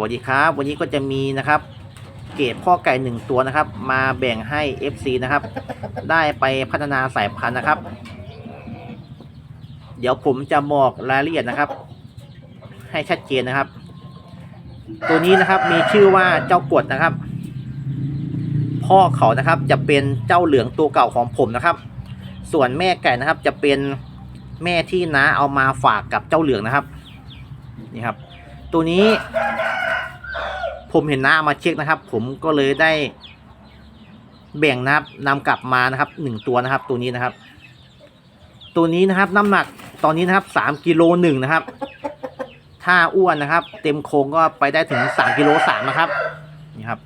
วัสดีครับ วันนี้ก็จะมีนะครับ เกรดพ่อไก่หนึ่งตัวนะครับ มาแบ่งให้ FC นะครับ ได้ไปพัฒนาสายพันธุ์นะครับ เดี๋ยวผมจะบอกรายละเอียดนะครับ ให้ชัดเจนนะครับ ตัวนี้นะครับมีชื่อว่าเจ้ากวดนะครับ พ่อเขานะครับจะเป็นเจ้าเหลืองตัวเก่าของผมนะครับ ส่วนแม่ไก่นะครับจะเป็นแม่ที่น้าเอามาฝากกับเจ้าเหลืองนะครับนี่ครับตัวนี้ ผมเห็นน้ามาเช็คนะครับ ผมก็เลยได้ แบ่งนะครับนำกลับมานะครับหนึ่งตัวนะครับ ตัวนี้นะครับ ตัวนี้นะครับน้ำหนักตอนนี้นะครับสามกิโลหนึ่งนะครับ ถ้าอ้วนนะครับ เต็มโครงก็ไปได้ถึงสามกิโลสามนะครับนี่ครับ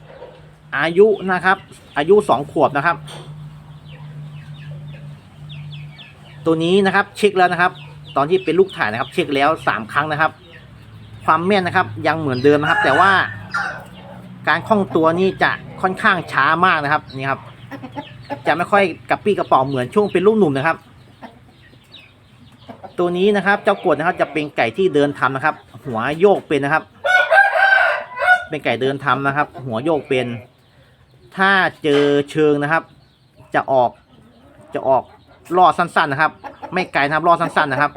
อายุนะครับ อายุสองขวบนะครับ ตัวนี้นะครับเช็คแล้วนะครับ ตอนที่เป็นลูกถ่ายนะครับ เช็คแล้วสามครั้งนะครับ ความแม่นนะครับ ยังเหมือนเดิมนะครับ แต่ว่า การคล่องตัวนี่จะค่อนข้างช้ามากนะครับนี่ครับ จะไม่ค่อยกระปี้กระเป๋าเหมือนช่วงเป็นลูกหนุ่มนะครับ ตัวนี้นะครับเจ้ากวดนะครับจะเป็นไก่ที่เดินทำนะครับ หัวโยกเป็นนะครับ เป็นไก่เดินทำนะครับ หัวโยกเป็น ถ้าเจอเชิงนะครับ จะออกจะออกล่อสั้นๆนะครับ ไม่ไกลนะครับล่อสั้นๆนะครับ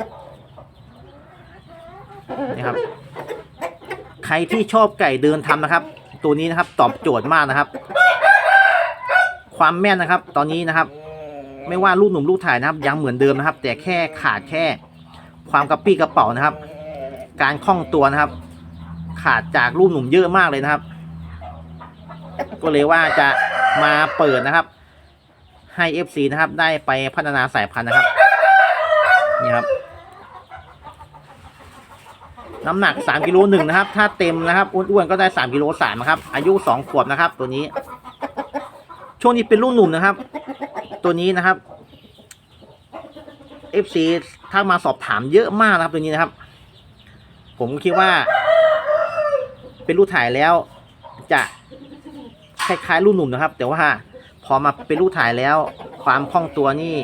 นี่ครับ ใครที่ชอบไก่เดินทำนะครับ ตัวนี้นะครับ ตอบโจทย์มากนะครับ ความแม่นนะครับ ตอนนี้นะครับ ไม่ว่าลูกหนุ่มลูกถ่ายนะครับ ยังเหมือนเดิมนะครับ แต่แค่ขาดแค่ ความกระปี้กระเป๋านะครับ การคล่องตัวนะครับ ขาดจากลูกหนุ่มเยอะมากเลยนะครับ ก็เลยว่าจะมาเปิดนะครับ ให้ FC นะครับ ได้ไปพัฒนาสายพันธุ์นะครับนี่ครับ น้ำหนัก3กิโลหนึ่งนะครับ ถ้าเต็มนะครับอ้วนๆก็ได้3กิโลสามนะครับ อายุ2ขวบนะครับ ตัวนี้ ช่วงนี้เป็นลูกหนุ่มนะครับ ตัวนี้นะครับ FC ถ้ามาสอบถามเยอะมากนะครับ ตัวนี้นะครับ ผมคิดว่า เป็นลูกถ่ายแล้ว จะคล้ายๆลูกหนุ่มนะครับ แต่ว่าพอมาเป็นลูกถ่ายแล้ว ความคล่องตัวนี่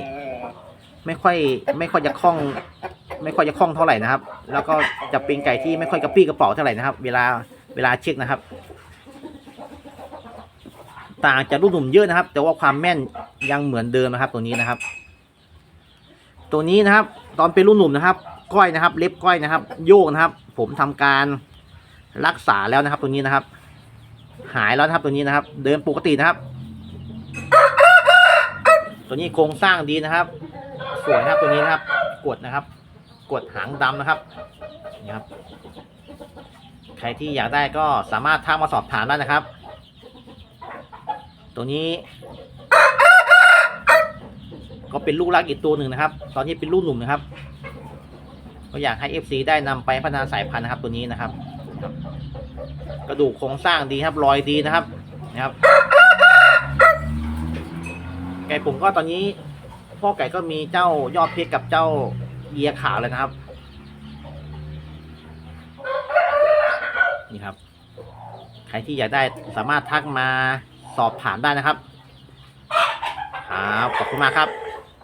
ไม่ค่อย ไม่ค่อยจะคล่อง ไม่ค่อยจะคล่องเท่าไหร่นะครับ แล้วก็จะเป็นไก่ที่ไม่ค่อยกระปี้กระเป๋าเท่าไหร่นะครับ เวลาเวลาเช็คนะครับ ต่างจากลูกหนุ่มเยอะนะครับ แต่ว่าความแม่นยังเหมือนเดิมนะครับตัวนี้นะครับ ตัวนี้นะครับ ตอนเป็นลูกหนุ่มนะครับ ก้อยนะครับ เล็บก้อยนะครับ โยกนะครับ ผมทำการรักษาแล้วนะครับ ตัวนี้นะครับ หายแล้วนะครับตัวนี้นะครับ เดินปกตินะครับ ตัวนี้โครงสร้างดีนะครับ สวยนะครับตัวนี้นะครับ กดนะครับ กดหางดำนะครับนี่ครับ ใครที่อยากได้ก็สามารถทักมาสอบถามได้นะครับ ตัวนี้ ก็เป็นลูกรักอีกตัวหนึ่งนะครับ ตอนนี้เป็นลูกหนุ่มนะครับ ก็อยากให้ FC ได้นำไปพัฒนาสายพันธุ์นะครับตัวนี้นะครับ กระดูกโครงสร้างดีครับรอยดีนะครับนะครับ ไก่ผมก็ตอนนี้พ่อไก่ก็มีเจ้ายอดเพชรกับเจ้า เยียขาวเลยนะครับ นี่ครับ ใครที่อยากได้สามารถทักมาสอบถามได้นะครับ ครับ ขอบคุณมากครับ